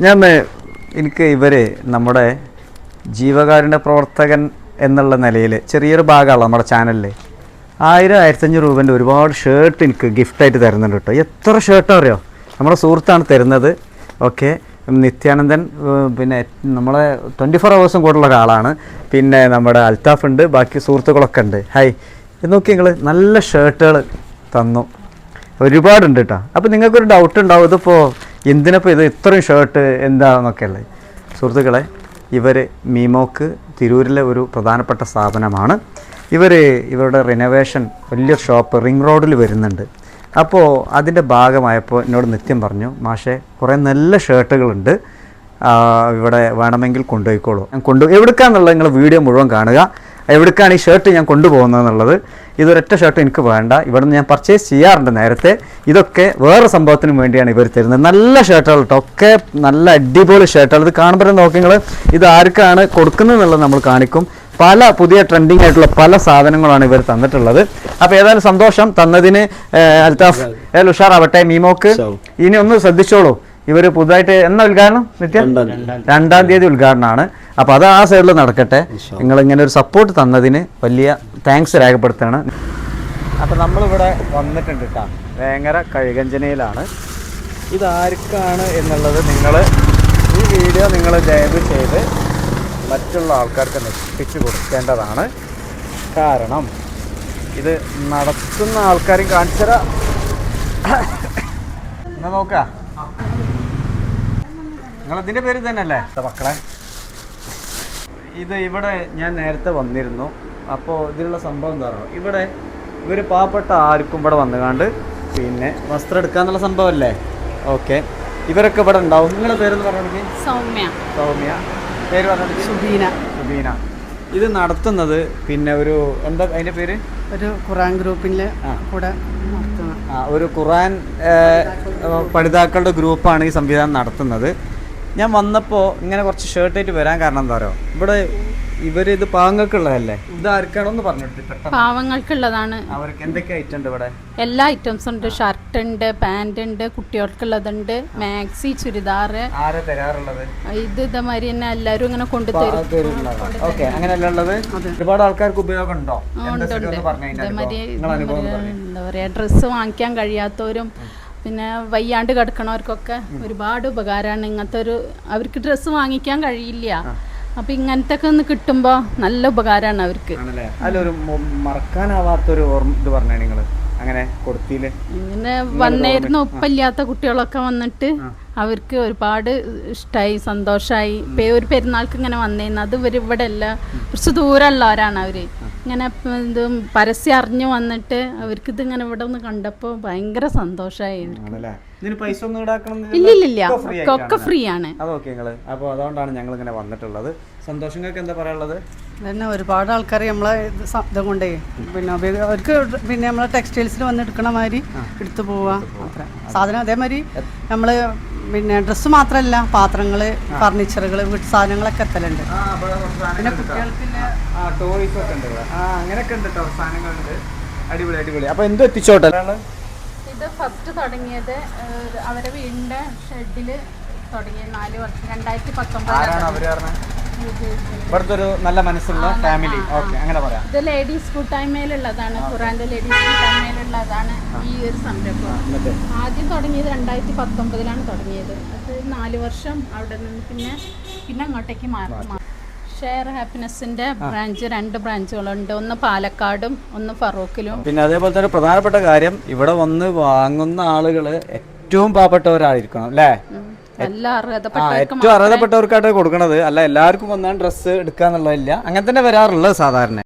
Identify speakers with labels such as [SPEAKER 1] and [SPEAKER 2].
[SPEAKER 1] ഞാൻ എനിക്ക് ഇവർ നമ്മുടെ ജീവകാരുണ്യ പ്രവർത്തകൻ എന്നുള്ള നിലയിൽ ചെറിയൊരു ഭാഗമാണ് നമ്മുടെ ചാനലിൽ ആയിരം ആയിരത്തഞ്ഞൂറ് രൂപേന്റെ ഒരുപാട് ഷർട്ട് എനിക്ക് ഗിഫ്റ്റായിട്ട് തരുന്നുണ്ട് കേട്ടോ. എത്ര ഷർട്ടാണ് അറിയോ? നമ്മുടെ സുഹൃത്താണ് തരുന്നത്. ഓക്കെ. നിത്യാനന്ദൻ പിന്നെ നമ്മളെ ട്വന്റി ഫോർ ഹവേഴ്സും കൂടുതലുള്ള ഒരാളാണ്. പിന്നെ നമ്മുടെ അൽത്താഫ് ഉണ്ട്. ബാക്കി സുഹൃത്തുക്കളൊക്കെ ഉണ്ട്. ഹായ് നോക്കി നിങ്ങൾ നല്ല ഷർട്ടുകൾ തന്നു. ഒരുപാടുണ്ട് കേട്ടോ. അപ്പോൾ നിങ്ങൾക്കൊരു ഡൗട്ട് ഉണ്ടാവും. ഇതിപ്പോൾ എന്തിനപ്പോൾ ഇത് ഇത്രയും ഷർട്ട് എന്താണെന്നൊക്കെ അല്ലേ? സുഹൃത്തുക്കളെ ഇവർ മീമോക്ക് തിരൂരിലെ ഒരു പ്രധാനപ്പെട്ട സ്ഥാപനമാണ്. ഇവർ ഇവരുടെ റിനോവേഷൻ വലിയ ഷോപ്പ് റിംഗ് റോഡിൽ വരുന്നുണ്ട്. അപ്പോൾ അതിന്റെ ഭാഗമായപ്പോൾ എന്നോട് നിത്യം പറഞ്ഞു മാഷെ കുറേ നല്ല ഷർട്ടുകളുണ്ട് ഇവിടെ വേണമെങ്കിൽ കൊണ്ടുപോയിക്കോളൂ. കൊണ്ടു എവിടുക്കാന്നുള്ള നിങ്ങൾ വീഡിയോ മുഴുവൻ കാണുക. എവിടേക്കാണ് ഈ ഷർട്ട് ഞാൻ കൊണ്ടുപോകുന്നത് എന്നുള്ളത് ഇതൊരൊറ്റ ഷർട്ട് എനിക്ക് വേണ്ട. ഇവിടെ നിന്ന് ഞാൻ പർച്ചേസ് ചെയ്യാറുണ്ട് നേരത്തെ. ഇതൊക്കെ വേറെ സംഭവത്തിന് വേണ്ടിയാണ് ഇവർ തരുന്നത്. നല്ല ഷർട്ടുകൾ കേട്ടോ ഒക്കെ നല്ല അടിപൊളി ഷർട്ടുകൾ ഇത് കാണുമ്പോൾ നോക്കി നിങ്ങൾ ഇത് ആർക്കാണ് കൊടുക്കുന്നത് എന്നുള്ളത് നമ്മൾ കാണിക്കും. പല പുതിയ ട്രെൻഡിങ് ആയിട്ടുള്ള പല സാധനങ്ങളാണ് ഇവർ തന്നിട്ടുള്ളത്. അപ്പോൾ ഏതായാലും സന്തോഷം തന്നതിന് അൽതാഫ് അൽത്താഫ് ഏതായാലും ഉഷാറാവട്ടെ മീമോക്ക്. ഇനി ഒന്ന് ശ്രദ്ധിച്ചോളൂ. ഇവർ പുതുതായിട്ട് എന്നാ ഉദ്ഘാടനം നിത്യം? രണ്ടാം തീയതി. ഉദ്ഘാടനമാണ് അപ്പോൾ അത് ആ സൈഡിൽ നടക്കട്ടെ. നിങ്ങൾ ഇങ്ങനെ ഒരു സപ്പോർട്ട് തന്നതിന് വലിയ താങ്ക്സ് രേഖപ്പെടുത്തണം അപ്പോൾ നമ്മളിവിടെ വന്നിട്ടുണ്ട് കേട്ടോ വേങ്ങര കഴുകഞ്ചനയിലാണ്. ഇതാർക്കാണ് എന്നുള്ളത് നിങ്ങൾ ഈ വീഡിയോ നിങ്ങൾ ദയവ് ചെയ്ത് മറ്റുള്ള ആൾക്കാർക്ക് എത്തിച്ചു കൊടുക്കേണ്ടതാണ്. കാരണം ഇത് നടത്തുന്ന ആൾക്കാരും കാണിച്ചരാ എന്നാ നോക്കാം. നിങ്ങളതിന്റെ പേര് തന്നെയല്ലേ മക്കളെ. ഇത് ഇവിടെ ഞാൻ നേരത്തെ വന്നിരുന്നു. അപ്പോൾ ഇതിലുള്ള സംഭവം എന്താ പറയുക ഇവിടെ ഇവർ പാവപ്പെട്ട ആർക്കും ഇവിടെ വന്നുകാണ്ട് പിന്നെ വസ്ത്രം എടുക്കാന്നുള്ള സംഭവമല്ലേ ഓക്കെ. ഇവരൊക്കെ ഇവിടെ ഉണ്ടാവും. നിങ്ങളുടെ പേരെന്ന് പറഞ്ഞിട്ട്
[SPEAKER 2] സൗമ്യ.
[SPEAKER 1] സൗമ്യ. പേര് പറഞ്ഞിട്ട്
[SPEAKER 2] സുബീന.
[SPEAKER 1] സുബീന. ഇത് നടത്തുന്നത് പിന്നെ ഒരു എന്താ അതിന്റെ പേര്?
[SPEAKER 2] ഒരു ഖുറാൻ ഗ്രൂപ്പിന്റെ
[SPEAKER 1] ആ.
[SPEAKER 2] കൂടെ
[SPEAKER 1] ആ ഒരു ഖുറാൻ പഠിതാക്കളുടെ ഗ്രൂപ്പാണ് ഈ സംവിധാനം നടത്തുന്നത്. ഞാൻ വന്നപ്പോൾ ഇങ്ങനെ കുറച്ച് ഷർട്ടായിട്ട് വരാൻ കാരണം എന്താ പറയുക ഇവിടെ ഇവർ ഇത് പാവങ്ങൾക്കുള്ളതല്ലേ? ഇത് ആർക്കാണെന്ന് പറഞ്ഞിട്ട്
[SPEAKER 2] പാവങ്ങൾക്കുള്ളതാണ്.
[SPEAKER 1] അവർക്ക് എന്തൊക്കെ ഐറ്റം ഉണ്ട് ഇവിടെ?
[SPEAKER 2] എല്ലാ ഐറ്റംസും ഉണ്ട്. ഷർട്ട് ഉണ്ട് പാന്റ് ഉണ്ട് കുട്ടികൾക്കുള്ളതുണ്ട് മാക്സി ചുരിദാർ
[SPEAKER 1] ആരെ തരാറുള്ളത്?
[SPEAKER 2] ഇത് ഇതേമാതിരി തന്നെ എല്ലാരും ഇങ്ങനെ കൊണ്ടുതരും
[SPEAKER 1] ഓക്കെ അങ്ങനെയല്ല ഉള്ളത് ഒരുപാട് ആൾക്കാർക്ക് ഉപയോഗം ഉണ്ടോ
[SPEAKER 2] ഉണ്ട്. ഇതേമാതിരി. എന്താ പറയാ ഡ്രസ്സ് വാങ്ങിക്കാൻ കഴിയാത്തവരും പിന്നെ വയ്യാണ്ട് കിടക്കണവർക്കൊക്കെ ഒരുപാട് ഉപകാരമാണ് ഇങ്ങനത്തെ ഒരു അവർക്ക് ഡ്രസ്സ് വാങ്ങിക്കാൻ കഴിയില്ല. അപ്പൊ ഇങ്ങനത്തെ ഒക്കെ ഒന്ന് കിട്ടുമ്പോ നല്ല ഉപകാരമാണ് അവർക്ക്.
[SPEAKER 1] അതിലൊരു മറക്കാനാവാത്തൊരു ഇത് പറഞ്ഞേ നിങ്ങൾ അങ്ങനെ
[SPEAKER 2] ഇങ്ങനെ വന്നേരുന്ന ഉപ്പില്ലാത്ത കുട്ടികളൊക്കെ വന്നിട്ട് അവർക്ക് ഒരുപാട് ഇഷ്ടമായി സന്തോഷമായി ഒരു പെരുന്നാൾക്ക് ഇങ്ങനെ വന്നേന്ന് അത് ഇവർ ഇവിടെ അല്ല കുറച്ച് ദൂരമുള്ളവരാണ് അവർ ഇങ്ങനെ ഇത് പരസ്യം അറിഞ്ഞു വന്നിട്ട് അവർക്ക് ഇത് ഇങ്ങനെ ഇവിടെ ഒന്ന് കണ്ടപ്പോൾ ഭയങ്കര സന്തോഷമായി
[SPEAKER 1] ഇല്ലില്ല ഇതിന് പൈസ ഒന്നും ഈടാക്കണം
[SPEAKER 2] ഇല്ല ഇല്ല ഇല്ല.
[SPEAKER 1] ഒക്കെ.
[SPEAKER 2] ഫ്രീ ആണ്
[SPEAKER 1] അപ്പോൾ അതുകൊണ്ടാണ് ഞങ്ങൾ ഇങ്ങനെ വന്നിട്ടുള്ളത് സന്തോഷങ്ങൾക്ക് എന്താ പറയാനുള്ളത്?
[SPEAKER 3] തന്നെ ഒരുപാട് ആൾക്കാർ നമ്മളെ ഇത് കൊണ്ടേ പിന്നെ അവർക്ക് പിന്നെ നമ്മളെ ടെക്സ്റ്റൈൽസിൽ വന്ന് എടുക്കണ മാതിരി എടുത്തു പോവാ അത്ര. സാധനം അതേമാതിരി നമ്മൾ പിന്നെ ഡ്രസ്സ് മാത്രമല്ല പാത്രങ്ങൾ ഫർണിച്ചറുകൾ വീട്ടു സാധനങ്ങളൊക്കെ എത്തലുണ്ട്. പിന്നെ കുട്ടികൾക്കില്ല
[SPEAKER 1] ആ ടോയ്സ് ഒക്കെ ഉണ്ട് ഇവിടെ. ആ അങ്ങനെയൊക്കെ ഉണ്ട് കേട്ടോ സാധനങ്ങളുണ്ട്. അടിപൊളി അടിപൊളി. അപ്പോൾ എന്തും എത്തിച്ചോട്ടെ?
[SPEAKER 2] ഇത് ഫസ്റ്റ് തുടങ്ങിയത് അവരെ വീടിന്റെ ഷെഡിൽ തുടങ്ങിയ നാല് വർഷം രണ്ടായിരത്തി
[SPEAKER 1] ആരാണ് അവർ പറഞ്ഞത് ഇവിടുത്തെ ഒരു നല്ല മനസ്സുള്ള ഫാമിലി ഓക്കെ അങ്ങനെ പറയാം.
[SPEAKER 2] ഇത് ലേഡീസ് കൂട്ടായ്മയിലുള്ളതാണ് ഖുറാന്റെ ലേഡീസ് കൂട്ടായ്മയിലുള്ളതാണ് ഈ ഒരു സംരംഭം.
[SPEAKER 1] എന്നിട്ട്?
[SPEAKER 2] ആദ്യം തുടങ്ങിയത് രണ്ടായിരത്തി പത്തൊമ്പതിലാണ് തുടങ്ങിയത്. അത് നാല് വർഷം അവിടെ നിന്ന് പിന്നെ പിന്നെ അങ്ങോട്ടേക്ക് മാറി. ഷെയർ ഹാപ്പിനെസിന്റെ ബ്രാഞ്ച് രണ്ട് ബ്രാഞ്ചുകളുണ്ട് ഒന്ന് പാലക്കാടും ഒന്ന് ഫറൂഖിലും
[SPEAKER 1] പിന്നെ അതേപോലെ തന്നെ പ്രധാനപ്പെട്ട കാര്യം ഇവിടെ വന്ന് വാങ്ങുന്ന ആളുകൾ ഏറ്റവും പാവപ്പെട്ടവരായിരിക്കണം അല്ലേ? ഏറ്റവും അർഹതപ്പെട്ടവർക്കായിട്ട് കൊടുക്കണത്. അല്ല എല്ലാവർക്കും വന്നാൽ ഡ്രസ്സ് എടുക്കാന്നുള്ളതില്ല. അങ്ങനെ തന്നെ വരാറുള്ളത് സാധാരണ.